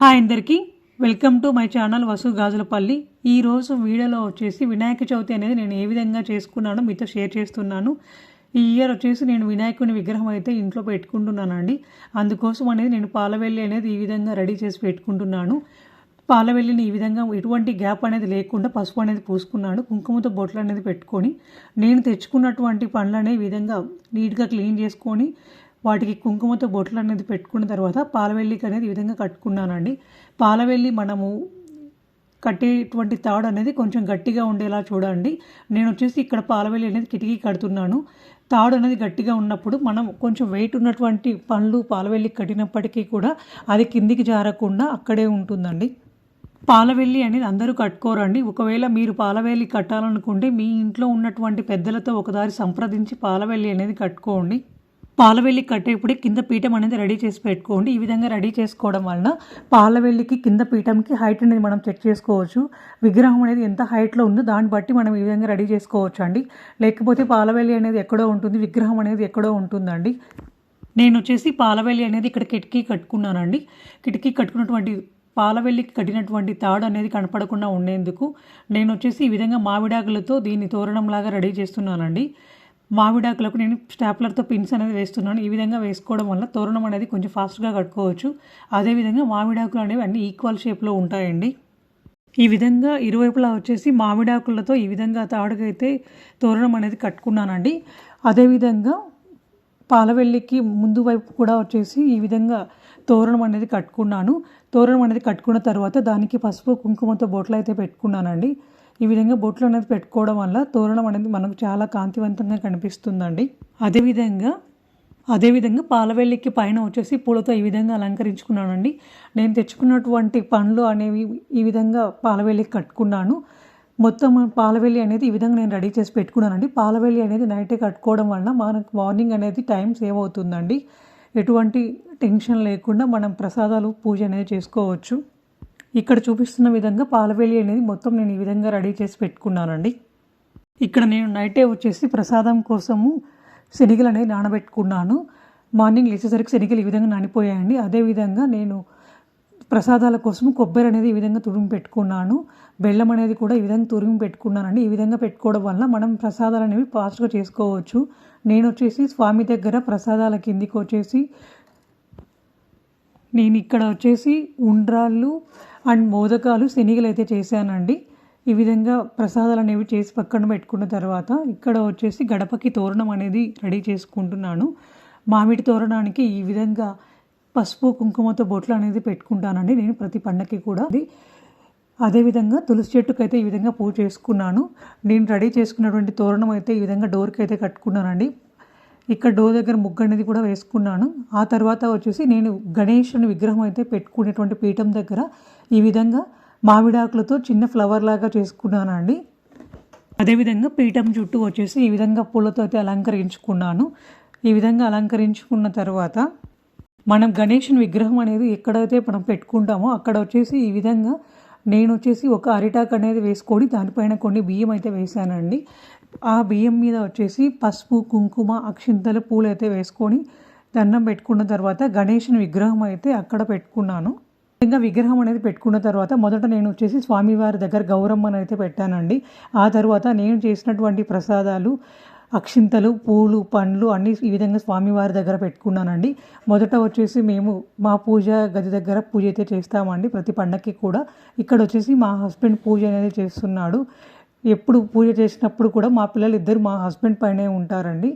Hi అందరికీ. Welcome to my channel Vasu Gajulapalli. ఈరోజు వీడియోలో వచ్చేసి వినాయక చవితి అనేది నేను ఏ విధంగా చేసుకున్నానో మీతో షేర్ చేస్తున్నాను. ఈ ఇయర్ వచ్చేసి నేను వినాయకుని విగ్రహం అయితే ఇంట్లో పెట్టుకుంటున్నానండి. అందుకోసం అనేది నేను పాలవెల్లి అనేది ఈ విధంగా రెడీ చేసి పెట్టుకుంటున్నాను. పాలవెల్లిని ఈ విధంగా ఎటువంటి గ్యాప్ అనేది లేకుండా పసుపు అనేది పూసుకున్నాను. కుంకుమతో బొట్లు అనేది పెట్టుకొని నేను తెచ్చుకున్నటువంటి పండ్లనే ఈ విధంగా నీట్గా క్లీన్ చేసుకొని వాటికి కుంకుమతో బొట్లు అనేది పెట్టుకున్న తర్వాత పాలవెల్లికి అనేది ఈ విధంగా కట్టుకున్నానండి. పాలవెల్లి మనము కట్టేటువంటి తాడు అనేది కొంచెం గట్టిగా ఉండేలా చూడండి. నేను వచ్చేసి ఇక్కడ పాలవెల్లి అనేది కిటికీ కడుతున్నాను. తాడు అనేది గట్టిగా ఉన్నప్పుడు మనం కొంచెం వెయిట్ ఉన్నటువంటి పండ్లు పాలవెల్లి కట్టినప్పటికీ కూడా అది కిందికి జారకుండా అక్కడే ఉంటుందండి. పాలవెల్లి అనేది అందరూ కట్టుకోరండి. ఒకవేళ మీరు పాలవెల్లి కట్టాలనుకుంటే మీ ఇంట్లో ఉన్నటువంటి పెద్దలతో ఒకదారి సంప్రదించి పాలవెల్లి అనేది కట్టుకోండి. పాలవెల్లి కట్టేప్పుడే కింద పీఠం అనేది రెడీ చేసి పెట్టుకోండి. ఈ విధంగా రెడీ చేసుకోవడం వలన పాలవెల్లికి కింద పీఠంకి హైట్ అనేది మనం చెక్ చేసుకోవచ్చు. విగ్రహం అనేది ఎంత హైట్లో ఉందో దాన్ని బట్టి మనం ఈ విధంగా రెడీ చేసుకోవచ్చు అండి లేకపోతే పాలవెల్లి అనేది ఎక్కడో ఉంటుంది విగ్రహం అనేది ఎక్కడో ఉంటుందండి. నేను వచ్చేసి పాలవెల్లి అనేది ఇక్కడ కిటికీ కట్టుకున్నానండి. కిటికీ కట్టుకున్నటువంటి పాలవెల్లికి కట్టినటువంటి తాడు అనేది కనపడకుండా ఉండేందుకు నేను వచ్చేసి ఈ విధంగా మామిడాకులతో దీన్ని తోరణంలాగా రెడీ చేస్తున్నానండి. మామిడాకులకు నేను స్టాప్లర్తో పిన్స్ అనేది వేస్తున్నాను. ఈ విధంగా వేసుకోవడం వల్ల తోరణం అనేది కొంచెం ఫాస్ట్గా కట్టుకోవచ్చు. అదేవిధంగా మామిడాకులు అనేవి అన్ని ఈక్వల్ షేప్లో ఉంటాయండి. ఈ విధంగా ఇరువైపులా వచ్చేసి మామిడాకులతో ఈ విధంగా తాడుకైతే తోరణం అనేది కట్టుకున్నానండి. అదేవిధంగా పాలవెల్లికి ముందు వైపు కూడా వచ్చేసి ఈ విధంగా తోరణం అనేది కట్టుకున్నాను. తోరణం అనేది కట్టుకున్న తర్వాత దానికి పసుపు కుంకుమతో బొట్లు అయితే పెట్టుకున్నానండి. ఈ విధంగా బొట్లు అనేది పెట్టుకోవడం వల్ల తోరణం అనేది మనకు చాలా కాంతివంతంగా కనిపిస్తుందండి. అదేవిధంగా అదేవిధంగా పాలవెల్లికి పైన వచ్చేసి పూలతో ఈ విధంగా అలంకరించుకున్నానండి. నేను తెచ్చుకున్నటువంటి పండ్లు అనేవి ఈ విధంగా పాలవెల్లికి కట్టుకున్నాను. మొత్తం పాలవెల్లి అనేది ఈ విధంగా నేను రెడీ చేసి పెట్టుకున్నానండి. పాలవెల్లి అనేది నైటే కట్టుకోవడం వల్ల మనకు మార్నింగ్ అనేది టైం సేవ్ అవుతుందండి. ఎటువంటి టెన్షన్ లేకుండా మనం ప్రసాదాలు పూజ అనేది చేసుకోవచ్చు. ఇక్కడ చూపిస్తున్న విధంగా పాలవేలి అనేది మొత్తం నేను ఈ విధంగా రెడీ చేసి పెట్టుకున్నానండి. ఇక్కడ నేను నైటే వచ్చేసి ప్రసాదం కోసము శనగలు అనేది నానబెట్టుకున్నాను. మార్నింగ్ లేచేసరికి శనగలు ఈ విధంగా నానిపోయాయండి. అదేవిధంగా నేను ప్రసాదాల కోసం కొబ్బరి అనేది ఈ విధంగా తురిమి పెట్టుకున్నాను. బెల్లం అనేది కూడా ఈ విధంగా తురిమి పెట్టుకున్నానండి. ఈ విధంగా పెట్టుకోవడం వల్ల మనం ప్రసాదాలు అనేవి ఫాస్ట్గా చేసుకోవచ్చు. నేను వచ్చేసి స్వామి దగ్గర ప్రసాదాల కిందికి వచ్చేసి నేను ఇక్కడ వచ్చేసి ఉండ్రాళ్ళు అండ్ మోదకాలు శనిగలు అయితే చేశానండి. ఈ విధంగా ప్రసాదాలు అనేవి చేసి పక్కన పెట్టుకున్న తర్వాత ఇక్కడ వచ్చేసి గడపకి తోరణం అనేది రెడీ చేసుకుంటున్నాను. మామిడి తోరణానికి ఈ విధంగా పసుపు కుంకుమతో బొట్లు అనేది పెట్టుకుంటానండి నేను ప్రతి పండగకి కూడా. అది అదేవిధంగా తులసి చెట్టుకు అయితే ఈ విధంగా పూజ చేసుకున్నాను. నేను రెడీ చేసుకున్నటువంటి తోరణం అయితే ఈ విధంగా డోర్కి అయితే కట్టుకున్నానండి. ఇక్కడ డోర్ దగ్గర ముగ్గు అనేది కూడా వేసుకున్నాను. ఆ తర్వాత వచ్చేసి నేను గణేషుని విగ్రహం అయితే పెట్టుకునేటువంటి పీఠం దగ్గర ఈ విధంగా మామిడాకులతో చిన్న ఫ్లవర్ లాగా చేసుకున్నానండి. అదేవిధంగా పీఠం చుట్టూ వచ్చేసి ఈ విధంగా పూలతో అయితే అలంకరించుకున్నాను. ఈ విధంగా అలంకరించుకున్న తర్వాత మనం గణేషుని విగ్రహం అనేది ఎక్కడైతే మనం పెట్టుకుంటామో అక్కడ వచ్చేసి ఈ విధంగా నేను వచ్చేసి ఒక అరిటాక్ అనేది వేసుకొని దానిపైన కొన్ని బియ్యం అయితే వేసానండి ఆ బియ్యం మీద వచ్చేసి పసుపు కుంకుమ అక్షింతలు పూలు అయితే వేసుకొని దండం పెట్టుకున్న తర్వాత గణేషుని విగ్రహం అయితే అక్కడ పెట్టుకున్నాను. ఇంకా విగ్రహం అనేది పెట్టుకున్న తర్వాత మొదట నేను వచ్చేసి స్వామివారి దగ్గర గౌరమ్మని అయితే పెట్టానండి. ఆ తర్వాత నేను చేసినటువంటి ప్రసాదాలు అక్షింతలు పూలు పండ్లు అన్నీ ఈ విధంగా స్వామివారి దగ్గర పెట్టుకున్నానండి. మొదట వచ్చేసి మేము మా పూజ గది దగ్గర పూజ అయితే చేస్తామండి ప్రతి పండగకి కూడా. ఇక్కడ వచ్చేసి మా హస్బెండ్ పూజ అనేది చేస్తున్నాడు. ఎప్పుడు పూజ చేసినప్పుడు కూడా మా పిల్లలు ఇద్దరు మా హస్బెండ్ పైనే ఉంటారండి.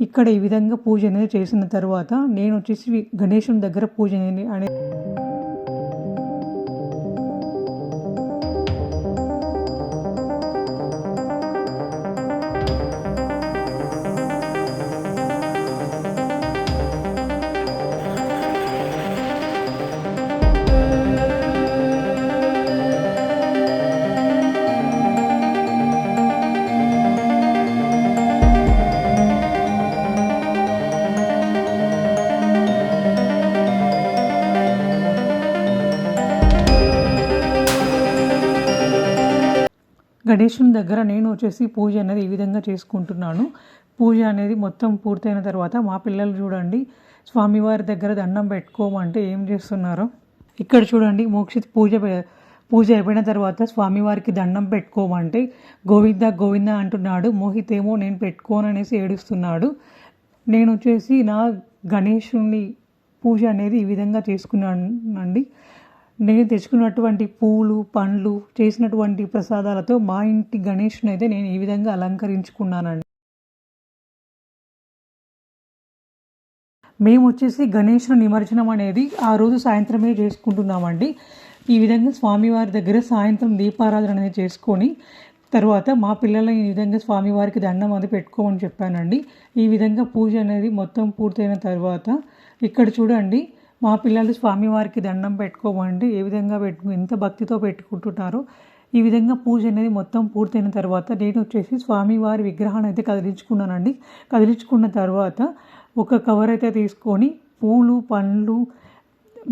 ఇక్కడ ఈ విధంగా పూజ అనేది చేసిన తర్వాత నేను వచ్చేసి గణేశుని దగ్గర పూజ అనేది గణేషుని దగ్గర నేను వచ్చేసి పూజ అనేది ఈ విధంగా చేసుకుంటున్నాను. పూజ అనేది మొత్తం పూర్తయిన తర్వాత మా పిల్లలు చూడండి స్వామివారి దగ్గర దండం పెట్టుకోమంటే ఏం చేస్తున్నారో. ఇక్కడ చూడండి మోక్షిత్ పూజ పూజ అయిపోయిన తర్వాత స్వామివారికి దండం పెట్టుకోమంటే గోవింద గోవింద అంటున్నాడు మోహిత్ ఏమో నేను పెట్టుకోను అనేసి ఏడుస్తున్నాడు. నేను వచ్చేసి నా గణేషుని పూజ అనేది ఈ విధంగా చేసుకున్నానండి. నేను తెచ్చుకున్నటువంటి పూలు పండ్లు చేసినటువంటి ప్రసాదాలతో మా ఇంటి గణేష్ని అయితే నేను ఈ విధంగా అలంకరించుకున్నానండి. మేము వచ్చేసి గణేష్ను నిమజ్జనం అనేది ఆ రోజు సాయంత్రమే చేసుకుంటున్నామండి. ఈ విధంగా స్వామివారి దగ్గర సాయంత్రం దీపారాధన అనేది చేసుకొని తర్వాత మా పిల్లలని ఈ విధంగా స్వామివారికి దండం అది పెట్టుకోమని చెప్పానండి. ఈ విధంగా పూజ అనేది మొత్తం పూర్తయిన తర్వాత ఇక్కడ చూడండి మా పిల్లలు స్వామివారికి దండం పెట్టుకోమండి ఏ విధంగా పెట్టుకు ఎంత భక్తితో పెట్టుకుంటున్నారో ఈ విధంగా పూజ అనేది మొత్తం పూర్తయిన తర్వాత నేను వచ్చేసి స్వామివారి విగ్రహాన్ని అయితే కదిలించుకున్నానండి. కదిలించుకున్న తర్వాత ఒక కవర్ అయితే తీసుకొని పూలు పండ్లు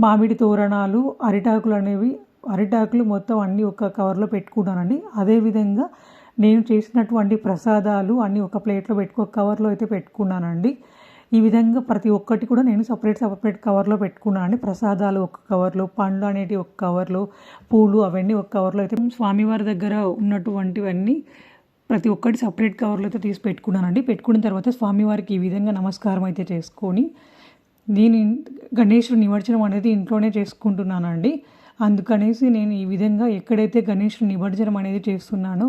మామిడి తోరణాలు అరిటాకులు అనేవి అరిటాకులు మొత్తం అన్నీ ఒక కవర్లో పెట్టుకున్నానండి. అదేవిధంగా నేను చేసినటువంటి ప్రసాదాలు అన్నీ ఒక ప్లేట్లో పెట్టుకో కవర్లో అయితే పెట్టుకున్నానండి. ఈ విధంగా ప్రతి ఒక్కటి కూడా నేను సపరేట్ సపరేట్ కవర్లో పెట్టుకున్నాను అండి ప్రసాదాలు ఒక కవర్లో పండ్లు అనేటివి ఒక కవర్లో పూలు అవన్నీ ఒక కవర్లో అయితే స్వామివారి దగ్గర ఉన్నటువంటివన్నీ ప్రతి ఒక్కటి సపరేట్ కవర్లో అయితే తీసి పెట్టుకున్నానండి. పెట్టుకున్న తర్వాత స్వామివారికి ఈ విధంగా నమస్కారం అయితే చేసుకొని నేను గణేశుడు నిమజ్జనం అనేది ఇంట్లోనే చేసుకుంటున్నానండి. అందుకనేసి నేను ఈ విధంగా ఎక్కడైతే గణేశుడు నిమజ్జనం అనేది చేస్తున్నానో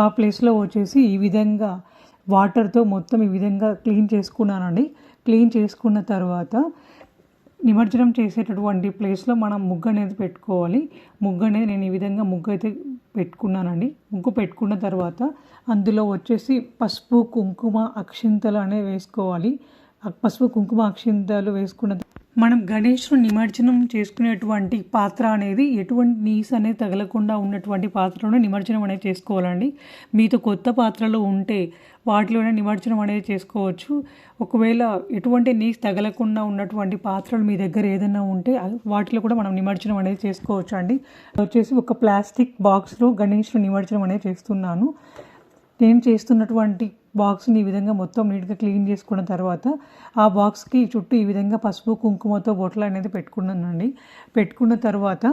ఆ ప్లేస్లో వచ్చేసి ఈ విధంగా వాటర్తో మొత్తం ఈ విధంగా క్లీన్ చేసుకున్నానండి. క్లీన్ చేసుకున్న తర్వాత నిమజ్జనం చేసేటటువంటి ప్లేస్లో మనం ముగ్గు అనేది పెట్టుకోవాలి. ముగ్గు అనేది నేను ఈ విధంగా ముగ్గు అయితే పెట్టుకున్నానండి. ముగ్గు పెట్టుకున్న తర్వాత అందులో వచ్చేసి పసుపు కుంకుమ అక్షింతలు అనేవి వేసుకోవాలి. పసుపు కుంకుమ అక్షింతలు వేసుకున్న మనం గణేష్ను నిమజ్జనం చేసుకునేటువంటి పాత్ర అనేది ఎటువంటి నీస్ అనేది తగలకుండా ఉన్నటువంటి పాత్రలోనే నిమజ్జనం అనేది చేసుకోవాలండి. మీతో కొత్త పాత్రలు ఉంటే వాటిలోనే నిమజ్జనం అనేది చేసుకోవచ్చు. ఒకవేళ ఎటువంటి నీస్ తగలకుండా ఉన్నటువంటి పాత్రలు మీ దగ్గర ఏదైనా ఉంటే వాటిలో కూడా మనం నిమజ్జనం అనేది చేసుకోవచ్చు అండి వచ్చేసి ఒక ప్లాస్టిక్ బాక్స్లో గణేష్ను నిమజ్జనం అనేది చేస్తున్నాను. నేను చేస్తున్నటువంటి బాక్స్ని ఈ విధంగా మొత్తం నీట్గా క్లీన్ చేసుకున్న తర్వాత ఆ బాక్స్కి చుట్టూ ఈ విధంగా పసుపు కుంకుమతో బొట్టలు అనేది పెట్టుకున్నానండి. పెట్టుకున్న తర్వాత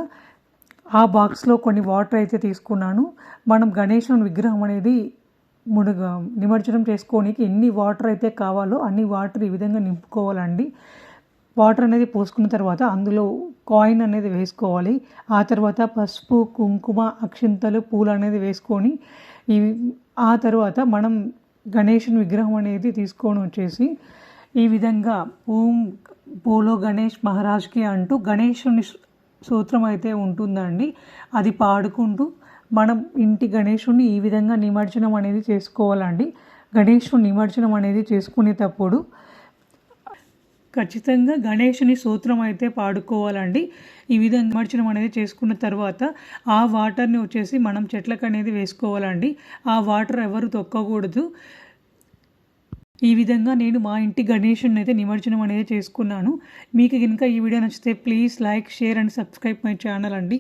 ఆ బాక్స్లో కొన్ని వాటర్ అయితే తీసుకున్నాను. మనం గణేశుని విగ్రహం అనేది ముడుగ నిమజ్జనం చేసుకోనికి ఎన్ని వాటర్ అయితే కావాలో అన్ని వాటర్ ఈ విధంగా నింపుకోవాలండి. వాటర్ అనేది పోసుకున్న తర్వాత అందులో కాయిన్ అనేది వేసుకోవాలి. ఆ తర్వాత పసుపు కుంకుమ అక్షింతలు పూలు అనేది వేసుకొని ఇవి ఆ తర్వాత మనం గణేషుని విగ్రహం అనేది తీసుకొని వచ్చేసి ఈ విధంగా ఓం పోలో గణేష్ మహారాజ్కి అంటూ గణేషుని సూత్రం అయితే ఉంటుందండి. అది పాడుకుంటూ మనం ఇంటి గణేషుని ఈ విధంగా నిమజ్జనం అనేది చేసుకోవాలండి. గణేషుని నిమజ్జనం అనేది చేసుకునేటప్పుడు ఖచ్చితంగా గణేషుని సూత్రం అయితే పాడుకోవాలండి. ఈ విధంగా నిమజ్జనం అనేది చేసుకున్న తర్వాత ఆ వాటర్ని వచ్చేసి మనం చెట్లకు అనేది వేసుకోవాలండి. ఆ వాటర్ ఎవరు తొక్కకూడదు. ఈ విధంగా నేను మా ఇంటి గణేషుని అయితే నిమజ్జనం అనేది చేసుకున్నాను. మీకు కనుక ఈ వీడియో నచ్చితే please like share and subscribe my channel అండి.